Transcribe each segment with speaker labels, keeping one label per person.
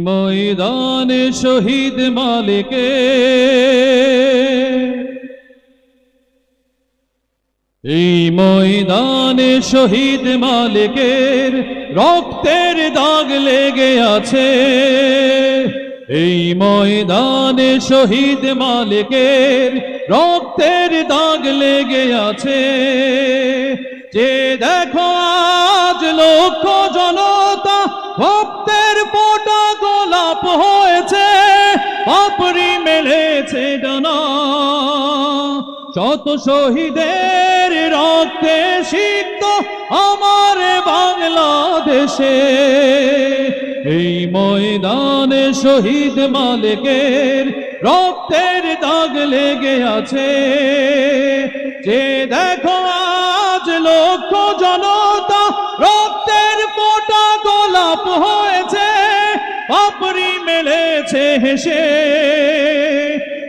Speaker 1: ময়দানে শহীদ মালিকে। এই ময়দানে শহীদ মালিকের রক্তের দাগ লেগে আছে। এই ময়দানে শহীদ মালিকের রক্তের দাগ লেগে আছে। যে দেখো আজ লক্ষ জনতা ভক্তের পোটা গোলাপ হয়েছে, পাপড়ি মেলেছে ডানা শত শহীদের রক্তে সিক্ত আমার বাংলাদেশে, এই ময়দানে শহীদ মালিকের রক্তের দাগ লেগে আছে। যে দেখো আজ লক্ষ জনতা পাপড়ি মেলেছে হেসে।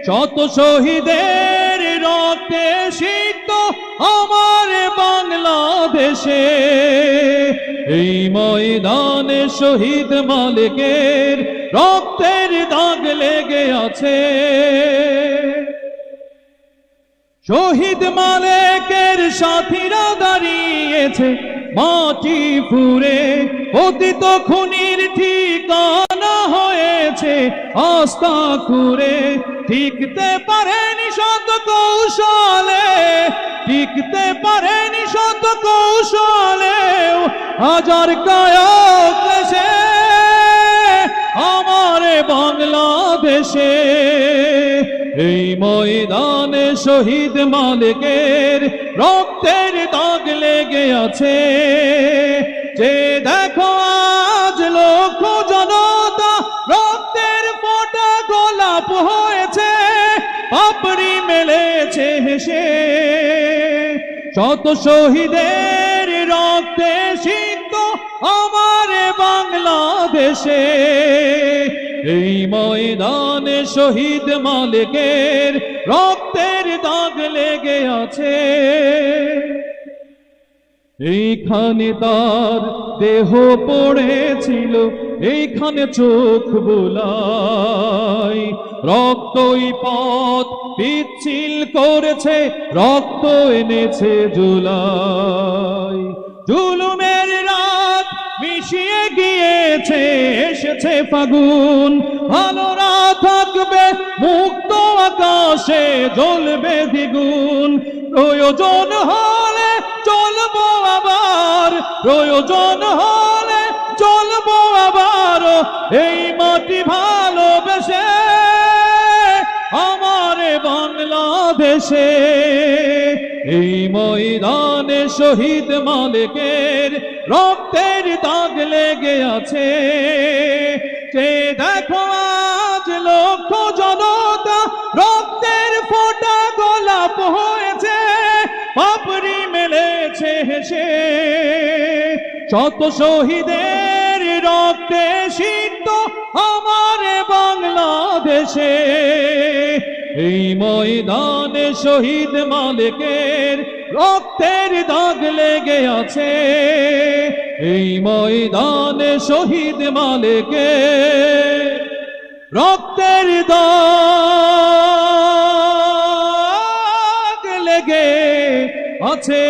Speaker 1: শত শহীদের রক্তে সিক্ত আমার বাংলাদেশে, এই ময়দানে শহীদ মালিকের রক্তের দাগ লেগে আছে। শহীদ মালিকের সাথীরা দাঁড়িয়েছে মাটি ফুরে অতীত খুনির ঠিকানা খুরে টিকতে পারেনি শত কৌশলে, টিকতে পারেনি শত কৌশলে হাজার দেশে আমার বাংলাদেশে এই ময়দানে শহীদ মালিকের রক্তের দাগ লেগে আছে। যে দেখো পাপড়ি মেলেছে হেসে। শত শহীদের রক্তে সিদ্ধ আমার বাংলাদেশে, এই ময়দানে শহীদ মালিকের রক্তের দাগ লেগে আছে। এইখানে তার দেহ পড়েছিল এইখানে চোখ বুলাই। রক্তই পথ পিচ্ছিল করেছে, রক্ত এনেছে জুলাই। জুলুমের রাত মিশিয়ে গিয়েছে, এসেছে ফাগুন। ভালোরা থাকবে, মুক্ত আকাশে জ্বলবে দ্বিগুণ। প্রয়োজন হলে চলবো আবার, প্রয়োজন হলে এই মাটি ভালোবেসে আমার বাংলাদেশে। এই ময়দানে শহীদ মালিকের রক্তের দাগ লেগে আছে। যে দেখো আজ লক্ষ জনতা রক্তের ফোটা গোলাপ হয়েছে, পাপড়ি মেলেছে হেসে। শত শহীদের রক্তে সিদ্ধ আমার বাংলাদেশে। এই ময়দানে শহীদ মালিকের রক্তের দাগ লেগে আছে। এই ময়দানে শহীদ মালিকের রক্তের দাগ লেগে আছে।